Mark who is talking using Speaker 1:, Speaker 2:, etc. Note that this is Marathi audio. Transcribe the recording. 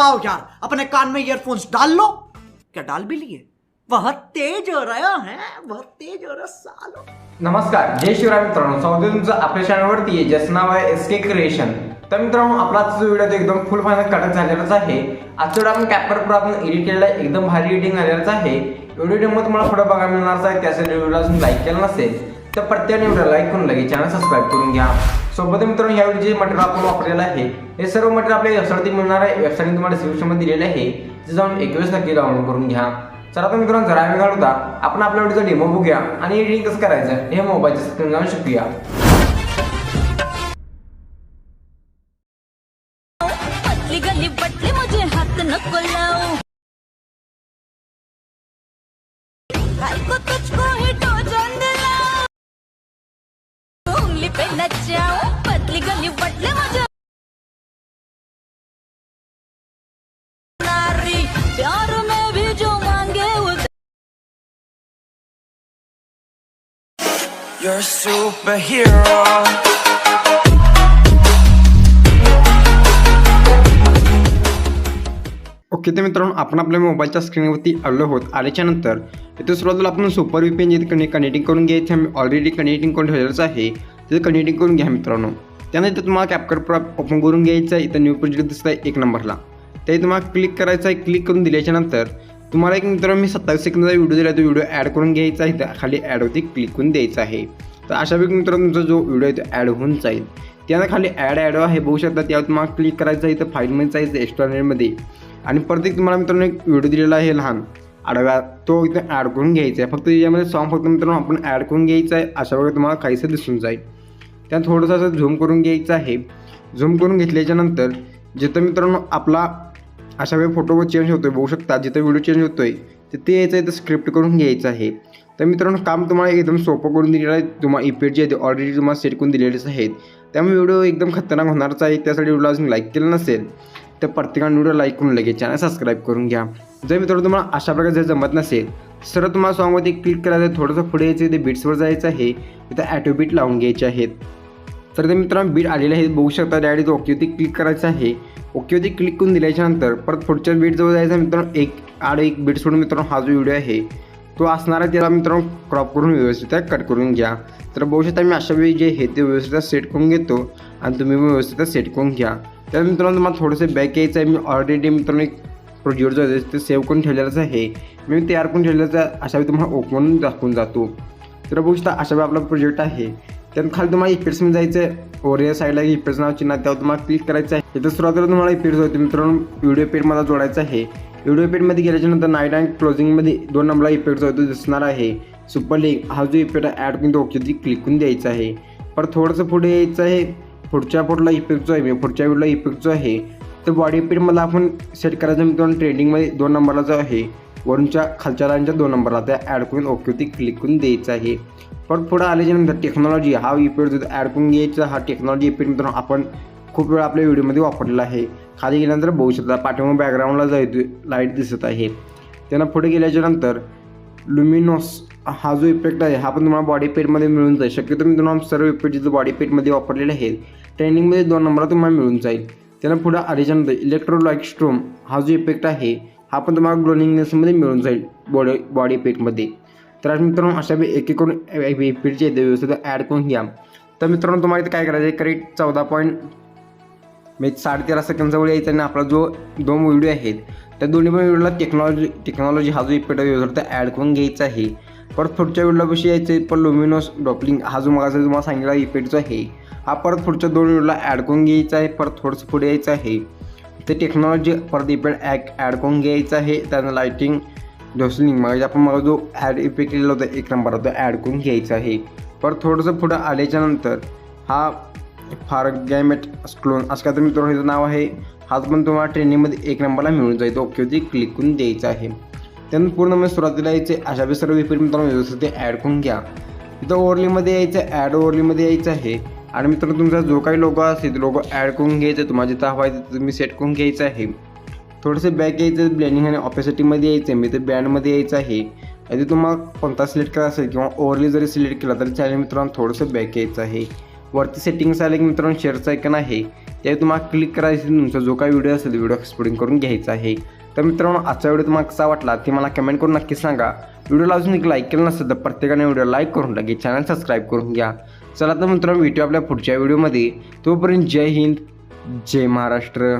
Speaker 1: आओ यार अपने कान में ईयरफोन्स डाल लो। क्या डाल भी लिए? बहुत तेज हो रहा है बहुत तेज हो रहा सालो।
Speaker 2: नमस्कार जय शिवराय मित्रांनो स्वागत तुमचं आपल्या चॅनलवरती आहे ज्याचं नाव आहे एस के क्रिएशन तर मित्रांनो आपला आजचा व्हिडिओ एकदम फुल फायनल कटक झालेलाच आहे. आजचा व्हिडिओ आपण कॅपर प्रो आपण एडिट केलेला एकदम भारी एडिटिंग झालेलाच आहे. व्हिडिओमध्ये तुम्हाला पुढे बघायला मिळणार आहे त्यासाठी व्हिडिओला अजून लाईक केला नसेल तर प्रत्येक व्हिडिओ लाईक करून लगेच चॅनल सबस्क्राईब करून घ्या. सोबत मित्रांनो यावेळी जे मटेरियल आपण वापरलेलं आहे हे सर्व मटेरियल आपल्या वेबसाईटवरती मिळणार आहे. वेबसाईट तुम्हाला डिस्क्रिप्शनमध्ये दिलेलं आहे. ते जाऊन एकवीस टक्के डाउनलोड करून घ्या. चला तर मित्रांनो जरा वेळ घालवता. आपण आपल्या व्हिडिओचा डेमो बघूया आणि एडिटिंग कसं करायचं हे मोबाईलच्या स्क्रीन जाऊन शिकूया.
Speaker 3: गली मुझे हाथ न को तुझको पे नचाओ पतली गली पतली मुझे नारी. प्यार में भी जो मांगे वो
Speaker 4: You're a superhero.
Speaker 2: ओके तर मित्रांनो आपण आपल्या मोबाईलच्या स्क्रीनवरती आलो आहोत. आल्याच्यानंतर इथे सुरुवातीला आपण सुपर व्ही पी एन जिथे कनेक्टिंग करून घ्यायचं आहे. ऑलरेडी कनेक्टिंग करून ठेवलेलंच आहे. तिथं कनेक्टिंग करून घ्या मित्रांनो. त्यानंतर तुम्हाला कॅपकर प्रो ओपन करून घ्यायचं आहे. इथं न्यू प्रोजेक्ट दिसत आहे एक नंबरला. ते तुम्हाला क्लिक करायचं आहे. क्लिक करून दिल्याच्या नंतर तुम्हाला एक मित्रांनो मी सत्तावीस सेकंदाचा व्हिडिओ दिला तो व्हिडिओ ॲड करून घ्यायचा आहे. तर खाली ॲडवरती क्लिक करून द्यायचा आहे. तर अशा वेळी मित्रांनो तुमचा जो व्हिडिओ आहे तो ॲड होऊन जाईल. त्यानं खाली ॲड ॲड आहे. बघू शकता त्यावर तुम्हाला क्लिक करायचं आहे. इथं फाईलमध्ये जायचं एक्स्ट्रानेटमध्ये आणि परत एक तुम्हाला मित्रांनो एक व्हिडिओ दिलेला आहे लहान. आडव्या तो इथं ॲड करून घ्यायचा आहे. फक्त त्याच्यामध्ये सॉन्ग फक्त मित्रांनो आपण ॲड करून घ्यायचा आहे. अशा वेळी तुम्हाला काहीसं दिसून जाईल. त्या थोडंसं असं झूम करून घ्यायचं आहे. झूम करून घेतल्याच्यानंतर जिथं मित्रांनो आपला अशा वेळी फोटो चेंज होतो आहे बघू शकता जिथं व्हिडिओ चेंज होतो आहे तिथे यायचं आहे तर स्क्रिप्ट करून घ्यायचं आहे. तर मित्रांनो काम तुम्हाला एकदम सोपं करून दिलेलं आहे. तुम्हाला इफेक्ट जे आहे ते ऑलरेडी तुम्हाला सेट करून दिलेलेच आहेत. त्यामुळे व्हिडिओ एकदम खतरनाक होणारच आहे. त्यासाठी व्हिडिओ अजून लाईक केलं नसेल तर प्रत्येकाने व्हिडिओ लाईक करून लगेच चॅनल सबस्क्राईब करून घ्या. जर मित्रांनो तुम्हाला अशा प्रकारे जर जमत नसेल सरळ तुम्हाला सॉन्गवरती क्लिक करायचं आहे थोडंसं पुढे यायचं आहे ते बीट्सवर जायचं आहे तिथं ॲटो बीट लावून घ्यायचे आहेत. तर ते मित्रांनो बीड आलेले आहेत बघू शकता डायरेक्ट ओकेवरती क्लिक करायचं आहे. ओकेवरती क्लिक करून दिल्याच्यानंतर परत पुढच्या बीडजवळ जायचं मित्रांनो एक आड एक बीड सोडून मित्रांनो हा जो व्हिडिओ आहे तो असणार आहे. त्याला मित्रांनो क्रॉप करून व्यवस्थित कट करून घ्या. तर बघू शकता मी अशा वेळी जे हे ते व्यवस्थित सेट करून घेतो आणि तुम्ही व्यवस्थित सेट करून घ्या. तर मित्रांनो तुम्हाला थोडंसं बॅक यायचं आहे. मी ऑलरेडी मित्रांनो एक प्रोजेक्ट जो आहे ते सेव्ह करून ठेवलेलाच आहे. मी तयार करून ठेवलेलंच आहे. अशा वेळी तुम्हाला ओपन दाखवून जातो. तर बघू शकता अशा वेळी आपला प्रोजेक्ट आहे. त्यात खाली तुम्हाला इफेक्ट्समध्ये जायचं आहे ओरिया साईडला इफेक्ट्स नाव चिन्ह त्यावर तुम्हाला क्लिक करायचं आहे. इथं सुरुवातीला तुम्हाला इफेक्ट्स होते. मित्रांनो व्हिडिओ पेड मला जोडायचं आहे. व्हिडिओ पेडमध्ये गेल्याच्यानंतर नाईट अँड क्लोजिंगमध्ये दोन नंबरला इफेक्ट होतो दिसणार आहे. सुपर लिंक हा जो इफेक्ट ॲड करून तो ओके क्लिक करून द्यायचा आहे. पर थोडंसं पुढे यायचं आहे. पुढच्या फोटोला इफेक्ट जो आहे म्हणजे पुढच्या व्हिडिओला इफेक्ट जो आहे तर बॉडी पेडमधला आपण सेट करायचं मित्रांनो. ट्रेंडिंगमध्ये दोन नंबरला जो आहे वरूनच्या खालच्या लाईनच्या दोन नंबरला त्या ॲड करून ओकेवरती क्लिक करून द्यायचं आहे. पण पुढं आल्याच्या टेक्नॉलॉजी हा इफेक्ट जो ॲड करून घ्यायचा हा टेक्नॉलॉजी इफेक्ट मित्रांनो आपण खूप वेळा आपल्या व्हिडिओमध्ये वापरलेला आहे. खाली गेल्यानंतर बघू शकता पाठीमागे बॅकग्राऊंडला जाईत लाइट दिसत आहे. त्यांना पुढे गेल्याच्यानंतर लुमिनॉस हा जो इफेक्ट आहे हा पण तुम्हाला बॉडी पेटमध्ये मिळून जाईल. शक्यतो मी तुम्हाला सर्व इफेक्ट जिथं बॉडी पेटमध्ये वापरलेले आहेत ट्रेनिंगमध्ये दोन नंबरला तुम्हाला मिळून जाईल. त्यांना पुढं आल्याच्या इलेक्ट्रोलाईक स्ट्रोम हा जो इफेक्ट आहे हा पण तुम्हाला ग्लोनिंगनेसमध्ये मिळून जाईल बॉडी बॉडी पेटमध्ये तर आज मित्रांनो अशा बी एक एक जे व्यवस्थित ॲड करून घ्या. तर मित्रांनो तुम्हाला इथे काय करायचं आहे करेक्ट चौदा पॉईंट म्हणजे साडेतेरा सेकंडजवळ यायचं आणि आपला जो दोन व्हिडिओ आहेत त्या दोन्ही पण व्हिडिओला टेक्नॉलॉजी टेक्नॉलॉजी हा जो इफेक्ट व्यवस्थित व्यवस्थित ॲड करून घ्यायचा आहे. परत पुढच्या व्हिडिओला यायचं? आहे पण लुमिनोस डॉपलिंग हा जो मगाचा तुम्हाला सांगितला इफेक्ट जो आहे हा परत पुढच्या दोन व्हिडिओला ॲड करून घ्यायचा आहे परत थोडंसं पुढे यायचं आहे. ते टेक्नॉलॉजी परत इफेक्ट ॲक ॲड करून घ्यायचं आहे त्यानं लाईटिंग डोसलिंग मग आपण मला जो ॲड इफेक्ट केलेला होता एक नंबर तो ॲड करून घ्यायचा आहे पर थोडंसं पुढं आल्याच्यानंतर हा फार गॅमेट स्क्लोन असं काय तर मित्र ह्याचं नाव आहे. हाच पण तुम्हाला ट्रेनिंगमध्ये एक नंबरला मिळून जाईल. तो ओकेवरती क्लिक करून द्यायचा आहे. त्यानंतर पूर्ण म्हणजे सुरुवातीला यायचे अशा बी सर्व इफेक्ट मित्रांनो व्यवस्थित ते ॲड करून घ्या. तिथं ओवरलीमध्ये यायचं ॲड ओवरलीमध्ये यायचं आहे. आणि मित्रांनो तुमचा जो काही लोगो असेल तो लोगो ॲड करून घ्यायचा तुम्हाला जिथं हवा आहे तिथं तुम्ही सेट करून घ्यायचं आहे. थोडंसं बॅक यायचं ब्लॅनिंग आणि ऑपॅसिटीमध्ये यायचं आहे मी तर बँडमध्ये यायचं आहे. आधी तुम्हाला कोणता सिलेक्ट करायचा असेल किंवा ओव्हरली जरी सिलेक्ट केला तरी चालेल मित्रांनो थोडंसं बॅक यायचं आहे. वरती सेटिंग्स आले की मित्रांनो शेअरचं ऐकन आहे. ते तुम्हाला क्लिक करायचं तुमचा जो काही व्हिडिओ असेल व्हिडिओ एक्सपोर्टिंग करून घ्यायचा आहे. तर मित्रांनो आजचा व्हिडिओ तुम्हाला कसा वाटला ते मला कमेंट करून नक्की सांगा. व्हिडिओला अजून एक लाईक केलं नसेल तर प्रत्येकाने व्हिडिओ लाईक करून टाकी. चॅनल सबस्क्राईब करून घ्या. चला तर मित्रांनो भेटू आपल्या पुढच्या व्हिडिओमध्ये तोपर्यंत जय हिंद जय महाराष्ट्र.